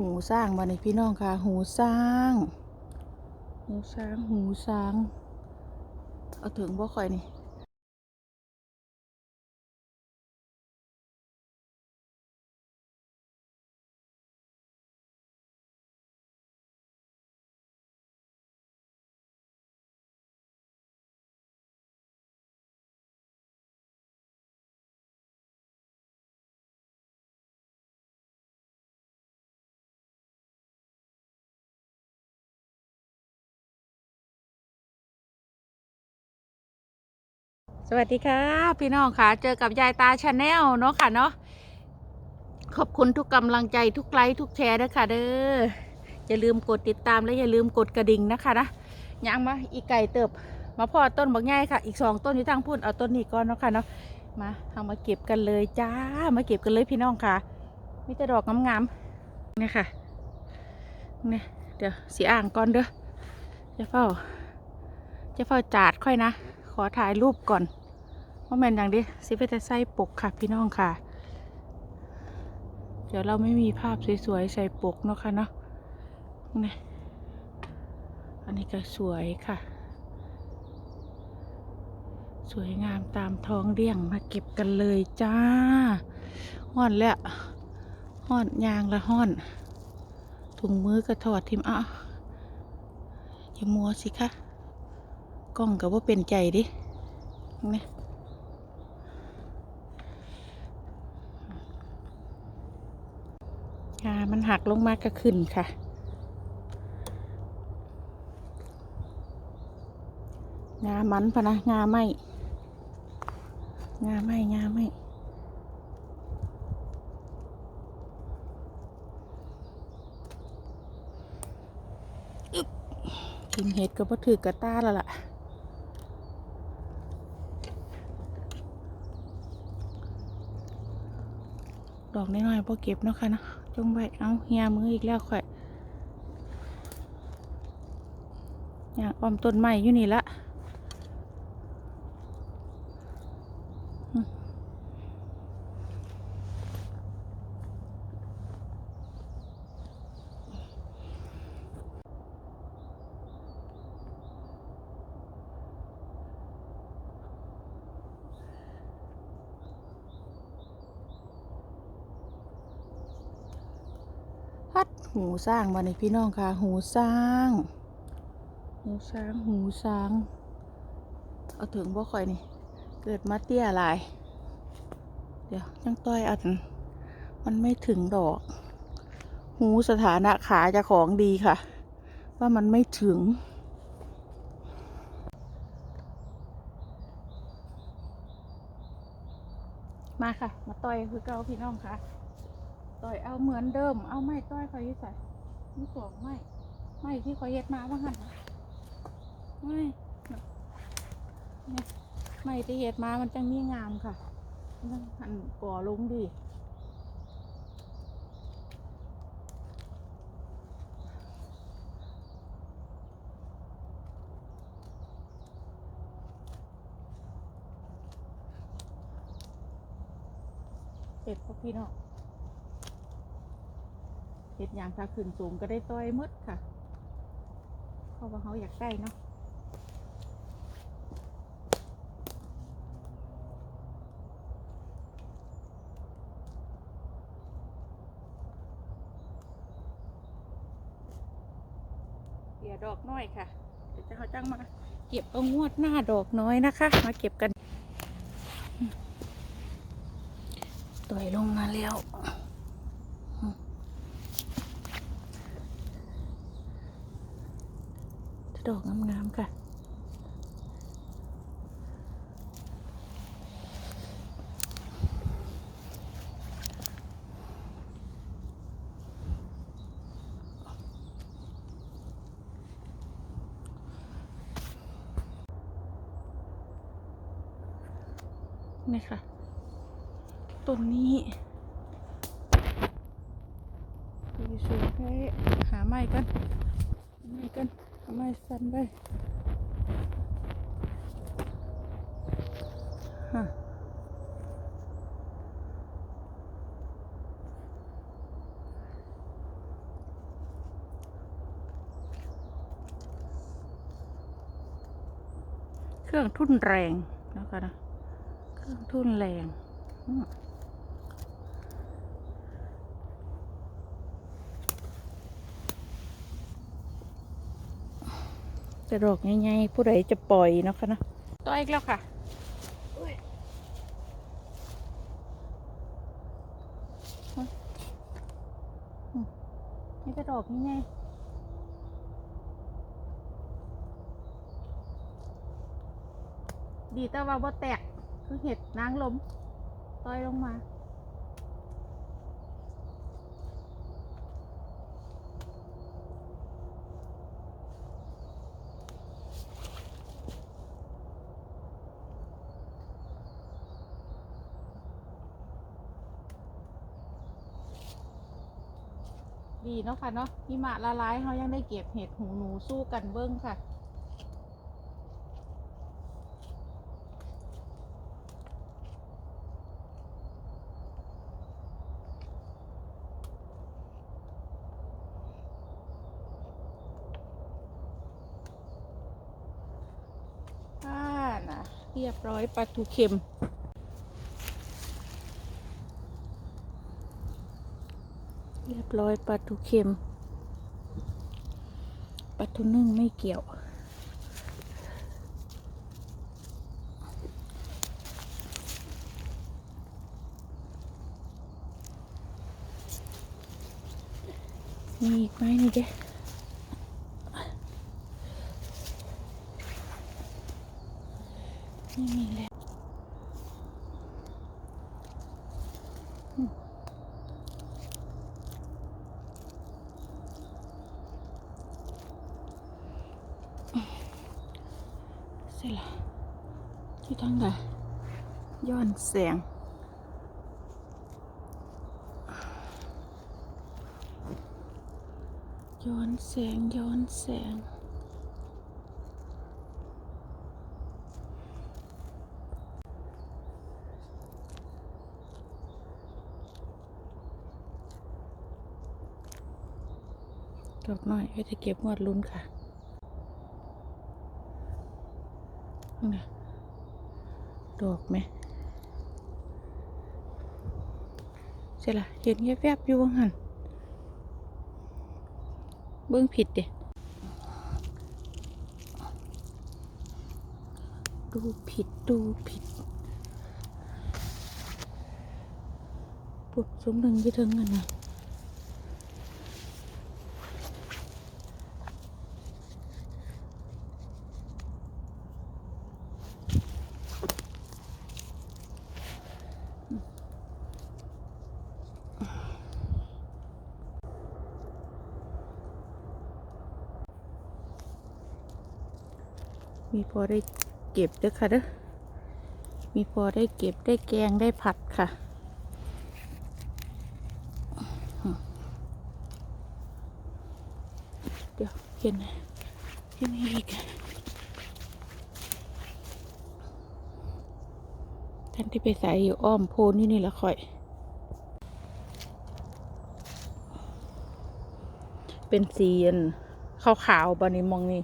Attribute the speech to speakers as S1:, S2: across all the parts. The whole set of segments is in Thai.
S1: หูสร้างมาในพี่น้องค่ะ หูสร้าง หูสร้าง หูสร้าง เอาถึงบ่ค่อยนี่ สวัสดีค่ะพี่น้องค่ะ เจอกับยายตาชาแนลเนาะค่ะเนาะขอบคุณทุกกำลังใจทุกไลค์ทุกแชร์ด้วยค่ะเด้ออย่าลืมกดติดตามและอย่าลืมกดกระดิ่งนะคะนะยังมาอีกไก่เติบ มาพอต้นบักง่ายค่ะ อีกสองต้นอยู่ทางพุ่นเอาต้นนี้ก่อนเนาะค่ะเนาะมาเอามาเก็บกันเลยจ้ามาเก็บกันเลยพี่น้องค่ะมีแต่ดอกงามๆเนี่ยค่ะเนี่ยเดี๋ยวสีอ่างก่อนเด้อจะเฝ้าจะเฝ้าจาดค่อยนะ ขอถ่ายรูปก่อนว่าแมนอย่างดิซิเปจะใส่ปกค่ะพี่น้องค่ะ เดี๋ยวเราไม่มีภาพสวยๆใส่ปกเนาะค่ะเนาะนี่อันนี้ก็สวยค่ะ สวยงามตามท้องเรี่ยงมาเก็บกันเลยจ้าห่อนแล้วห่อนยางละห่อนถุงมือกระถอดทิมอะอย่ามัวสิคะ กล้องกับว่าเป็นใจดินี่งามันหักลงมากระขึ้นค่ะงามันพะนะงาไม่งาไม่งาไม่กินเห็ดก็บ่ถือกระต้าแล้วล่ะ อกน้อยๆพอเก็บเนาะค่ะนะจงไว้เอาเฮียมืออีกแล้วค่อยอย่างออมต้นไม้อยู่นี่ละ หูสร้างมาในพี่น้องค่ะ หูสร้าง หูช้างหูช้าง เอาถึงบ่ค่อยนี่ เกิดมาเตี้ยลาย เดี๋ยวจังต้อยอาถึงมันไม่ถึงดอก หูสถานะขาจะของดีค่ะ ว่ามันไม่ถึงมาค่ะ มาต่อยคือเก่าพี่น้องค่ะ ต่อยเอาเหมือนเดิม เอาไม่ต่อยคอยใส่นี่สองไม่ไม่ที่คอยเย็ดมาว่าหันนะไม่ไม่ที่เย็ดมามันจังมีงามค่ะมันต้องหันก่อลงดีเสร็จพวกพี่น้อง เห็ดยางถ้าขึ้นสูงก็ได้ต้อยหมดค่ะ เพราะว่าเขาอยากได้เนาะเดี๋ยวดอกน้อยค่ะ เดี๋ยวจะเขาจังมาเก็บเอางวดหน้าดอกน้อยนะคะ มาเก็บกันต่อยลงมาแล้วอืม ดอกงามๆค่ะนี่ค่ะต้นนี้ดีสวยแค่หาไม้กันหาไม้กัน ไม่สั่นไปเครื่องทุ่นแรงนะคะนะ เครื่องทุ่นแรง อื จะดอกง่ายๆผู้ใดจะปล่อยเนาะคะนะต่ออีกแล้วค่ะอุ๊ยอืมอืมนี่จะดอกง่ายๆดีแต่ว่าบ่แตกคือเห็ดนางลมต้อยลงมา ดีเนาะค่ะเนาะหิมะละลายเขายังได้เก็บเห็ดหูหนูสู้กันเบิ้งค่ะอ่านะเรียบร้อยปลาทูเค็ม เรีย บร้อยปลาทูเค็มปลาทูนึ่งไม่เกี่ยว มีอีกไหมนี่เด้ไม่มีแล้วอืม สร็จแล้วที่ทางไหนย้อนแสงย้อนแสงย้อนแสงดอกน้อยก็จะเก็บงวดลุ้นค่ะนี่ ดอกไหมใช่ละเห็นแวบๆอยู่ว่าหันเบิ้องผิดเด้ดูผิดดูผิดปุดสมดึงยี่ถึงกันนะ มีพอได้เก็บเด้อค่ะเด้อมีพอได้เก็บได้แกงได้ผัดค่ะเดี๋ยวเห็นเห็นอีกท่านที่ไปใส่อยู่อ้อมโพนนี่นี่ละค่อย เป็นสีอันขาวๆบานี้มองนี่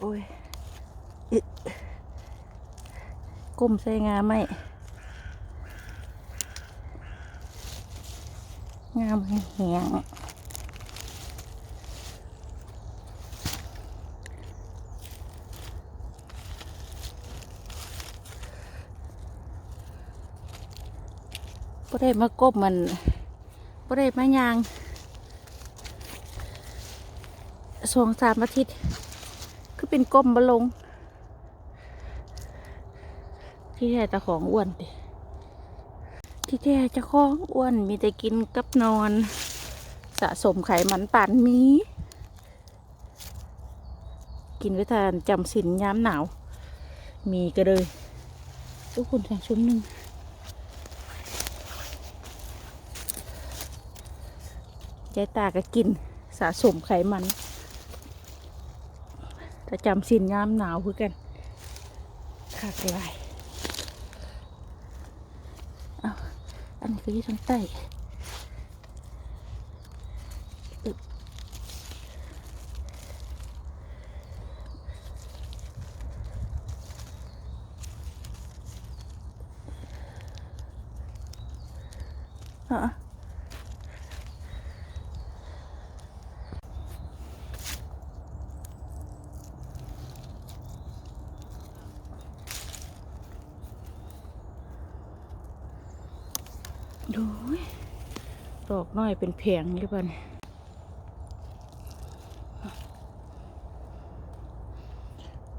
S1: โอ้ยอึก้มใส่งาไหมงามแหงบ่ได้มาก้มมันบ่ได้มายางสองสามอาทิตย์ คือเป็นก้มบะลง ที่แท้เจะของอ้วนดิที่แท้เจะของอ้วนมีแต่กินกับนอน สะสมไขมันป่านมีกินไว้ทานจำสินย้ำหนาว มีก็เลยทุกคนทางชุมหนึ่งยายตาก็กินสะสมไขมัน ถ้าจำสินย้ำหนาวคือกันขากลายเอาอันนี้ก็อยี่ทางใต้อะดูยด อกน้อยเป็นแผงหรือเปล่าเนี่ย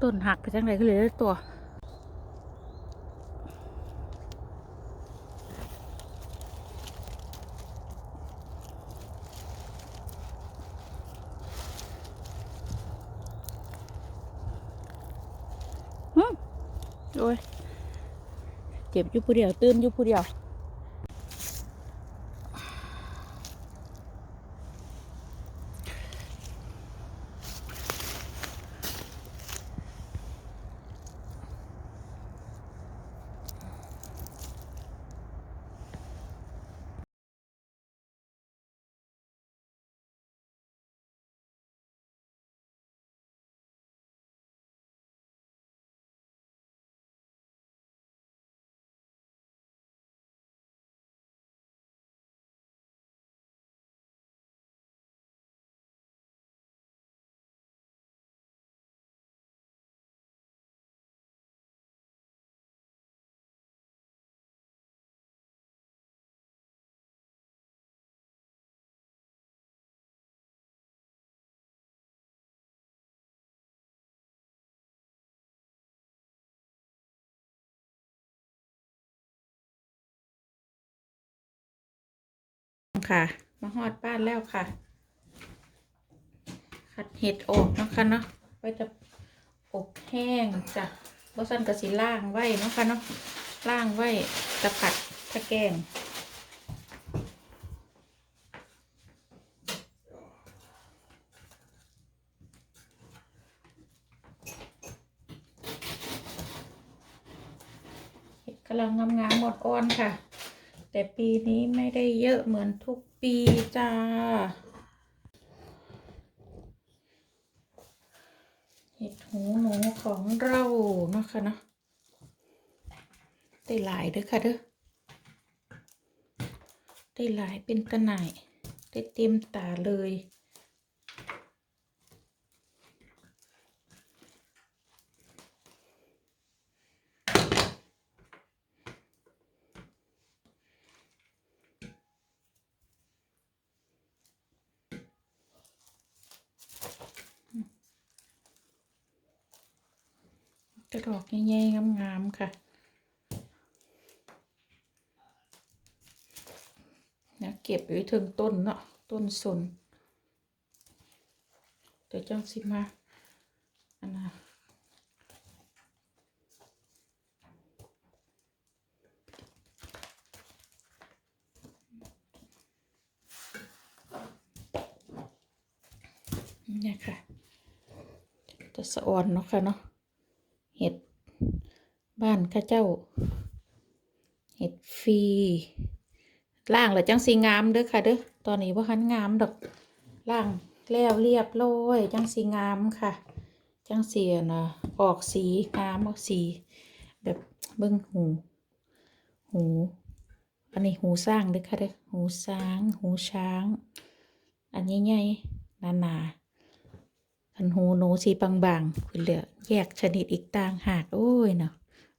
S1: ต้นหักไปจังไรก็เลยได้ตัวฮึโอ้ยเจ็บอยู่ผู้เดียว ตื่นอยู่ผู้เดียว ค่ะ มาหอดบ้านแล้วค่ะ ขัดเห็ดออกนะคะเนาะไว้จะอบแห้งจ้ะบสันกระสีล่างไว้นะคะเนาะล่างไว้จะผัดถ้าแกงเห็ดกำลังงามๆหมดอ่อนค่ะ แต่ปีนี้ไม่ได้เยอะเหมือนทุกปีจ้า เห็ดหูหนูของเราเนาะคะเนาะได้หลายเด้อค่ะเด้อได้หลายเป็นตะหน่ายได้เต็มตาเลย ดอกใหญ่ๆงามๆค่ะนะเก็บไว้ถึงต้นเนาะต้นสนเดี๋ยวจังสิมาอันนะเนี่ยค่ะจะสะอ่อนเนาะค่ะเนาะ เห็ดบ้านข้าเจ้า เห็ดฟรีล่างแล้วจังสีงามเด้อค่ะเด้อตอนนี้ว่าคันงามดอกล่างแล้วเรียบร้อยจังสีงามค่ะ จังสีนะออกสีงามออกสี แบบเบิ้งหู หูอันนี้หูสร้างเด้อค่ะเด้อหูช้าง หูช้าง อันนี้ใหญ่หนาๆ อันหูหนูสีบางๆคุณเหลือแยกชนิดอีกต่างหากโอ้ยเนาะ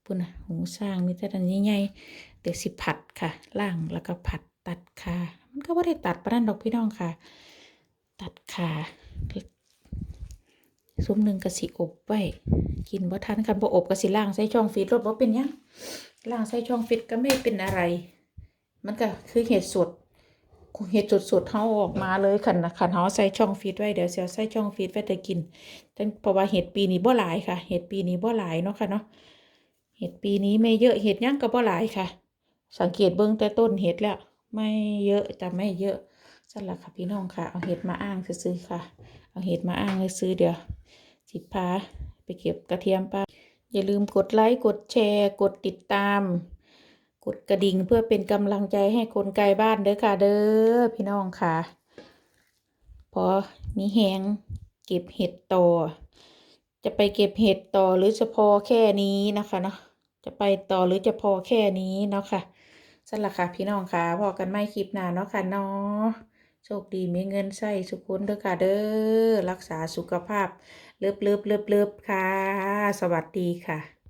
S1: พุ่นนะหูสร้างมีแต่อันใหญ่ๆเดี๋ยวสิผัดค่ะล่างแล้วก็ผัดตัดขามันก็ว่าได้ตัดประนั่นดอกพี่น้องค่ะ ตัดขาซุ้มหนึ่งกะสิอบไว้กินบ่ทันกันบ่อบกะสิล่างใส่ช่องฟิตรถบ่เป็นยังล่างใส่ช่องฟิตก็ไม่เป็นอะไร มันก็คือเห็ดสด เห็ดสดๆเฮาออกมาเลยคันนะคันเฮาใส่ช่องฟีดไว้เดี๋ยวเสิเอาใส่ช่องฟีดไว้แต่กินแต่เพราะว่าเห็ดปีนี้บ่หลายค่ะ เห็ดปีนี้บ่หลายเนาะค่ะเนาะเห็ดปีนี้ไม่เยอะเห็ดหยังก็บ่หลายค่ะ สังเกตเบิ่งแต่ต้นเห็ดแล้วไม่เยอะแต่ไม่เยอะสั่นละค่ะพี่น้องค่ะเอาเห็ดมาอ้างซื้อค่ะ เอาเห็ดมาอ้างซื้อเดี๋ยวสิพาไปเก็บกระเทียมป้าอย่าลืมกดไลค์กดแชร์ กดติดตาม กดกระดิ่งเพื่อเป็นกำลังใจให้คนไกลบ้านเด้อค่ะ เด้อพี่น้องค่ะ พอมีแหงเก็บเห็ดต่อ จะไปเก็บเห็ดต่อหรือจะพอแค่นี้นะคะเนาะจะไปต่อหรือจะพอแค่นี้เนาะค่ะสั่นละค่ะ พี่น้องค่ะพอกันไม่คลิปหน้าเนาะค่ะเนาะโชคดีมีเงินใส่สุขคนเด้อค่ะเด้อรักษาสุขภาพเลิบเลิบเลิบเลิบค่ะ สวัสดีค่ะ